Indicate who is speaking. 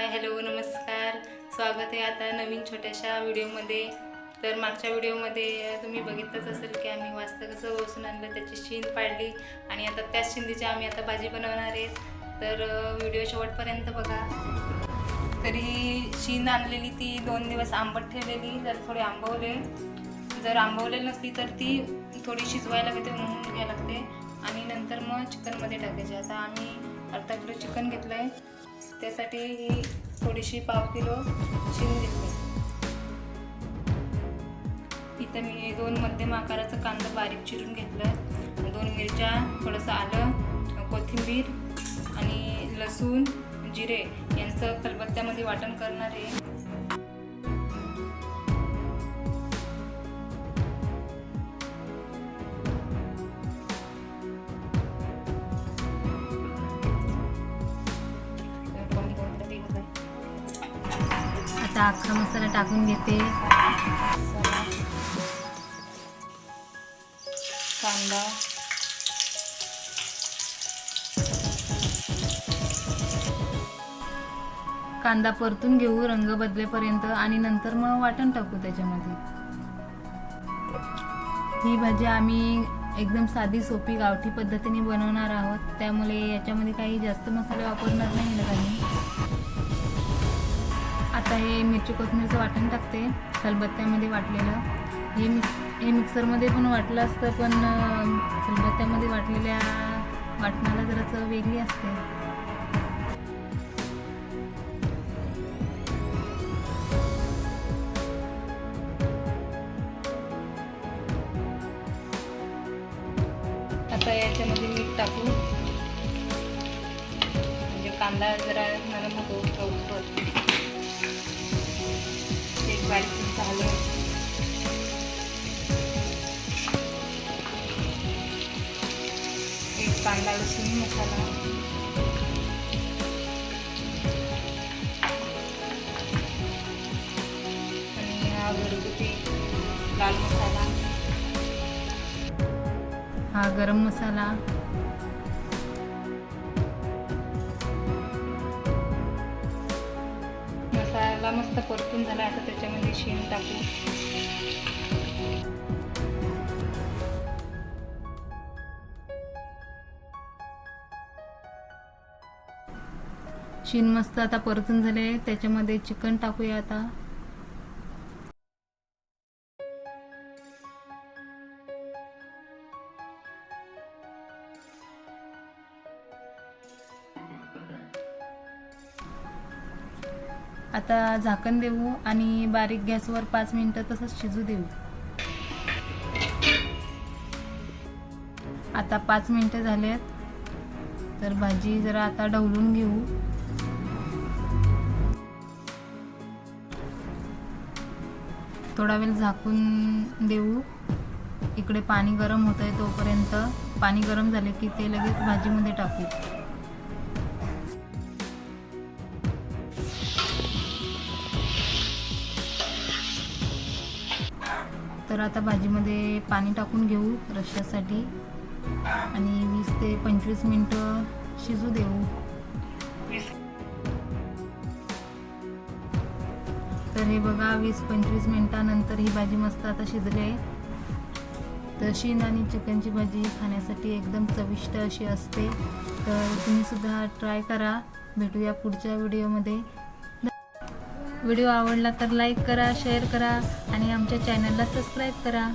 Speaker 1: Hi hello नमस्कार. स्वागत आहे आता नवीन छोट्याशा व्हिडिओमध्ये. तर मागच्या व्हिडिओमध्ये तुम्ही बघितलंच असेल की आम्ही वास्तं कसं बसून आणलं त्याची शिंद पाडली आणि आता त्याच शिंदीची आम्ही आता भाजी बनवणार आहे. तर व्हिडिओ शेवटपर्यंत बघा. तरी शिंद आणलेली ती दोन दिवस आंबट ठेवलेली जर थोडे आंबवले. जर आंबवलेली नसली तर ती थोडी शिजवायला घेते म्हणून घ्यायला लागते. आणि नंतर मग चिकनमध्ये टाकायचे. आता आम्ही अर्धा किलो चिकन घेतलं आहे त्यासाठी ही थोडीशी पाव किलो शिन घेतली इथं मी दोन मध्यम आकाराचं कांदा बारीक चिरून घेतलं. दोन मिरच्या थोडंसं आलं कोथिंबीर आणि लसूण जिरे यांचं खलबत्त्यामध्ये वाटण करणार आहे.
Speaker 2: आता अख्खा मसाला टाकून घेते.
Speaker 1: कांदा.
Speaker 2: कांदा परतून घेऊ रंग बदलेपर्यंत आणि नंतर मग वाटण टाकू त्याच्यामध्ये. ही भाजी आम्ही एकदम साधी सोपी गावठी पद्धतीने बनवणार आहोत. त्यामुळे याच्यामध्ये काही जास्त मसाले वापरणार नाही ना काही आता हे मिरची कोथिंबीरचं वाटण टाकते. खलबत्त्यामध्ये वाटलेलं. हे मिक्स हे मिक्सरमध्ये पण वाटलं असतं पण अं, खलबत्त्यामध्ये वाटलेल्या वाटणाला जरा चव वेगळी असते.
Speaker 1: आता याच्यामध्ये मीठ टाकू. म्हणजे कांदा जरा नरम होतो लवकर बारीक झालं एक कांदा लसूण मसाला आणि हा घरगुती लाल मसाला
Speaker 2: हा गरम
Speaker 1: मसाला. मस्त परतून झाला आता त्याच्यामध्ये शेण टाकू.
Speaker 2: शीन मस्त आता परतून झाले त्याच्यामध्ये चिकन टाकूया आता. आता झाकण देऊ आणि बारीक गॅसवर पाच मिनटं तसंच शिजू देऊ. आता पाच मिनटं झालेत. तर भाजी जरा आता ढवलून घेऊ. थोडा वेळ झाकून देऊ. इकडे पाणी गरम होत आहे तोपर्यंत. पाणी गरम झाले की ते लगेच भाजीमध्ये टाकू. तर आता भाजीमध्ये पाणी टाकून घेऊ रश्श्यासाठी. आणि वीस ते पंचवीस मिनटं शिजू देऊ. तर हे बघा वीस पंचवीस मिनटानंतर ही भाजी मस्त आता शिजली आहे. तर शीन आणि चिकनची भाजी खाण्यासाठी एकदम चविष्ट अशी असते. तर तुम्ही सुद्धा ट्राय करा. भेटूया पुढच्या व्हिडिओमध्ये. व्हिडिओ आवडला तर लाईक करा शेअर करा आणि आमच्या चॅनलला सबस्क्राईब करा.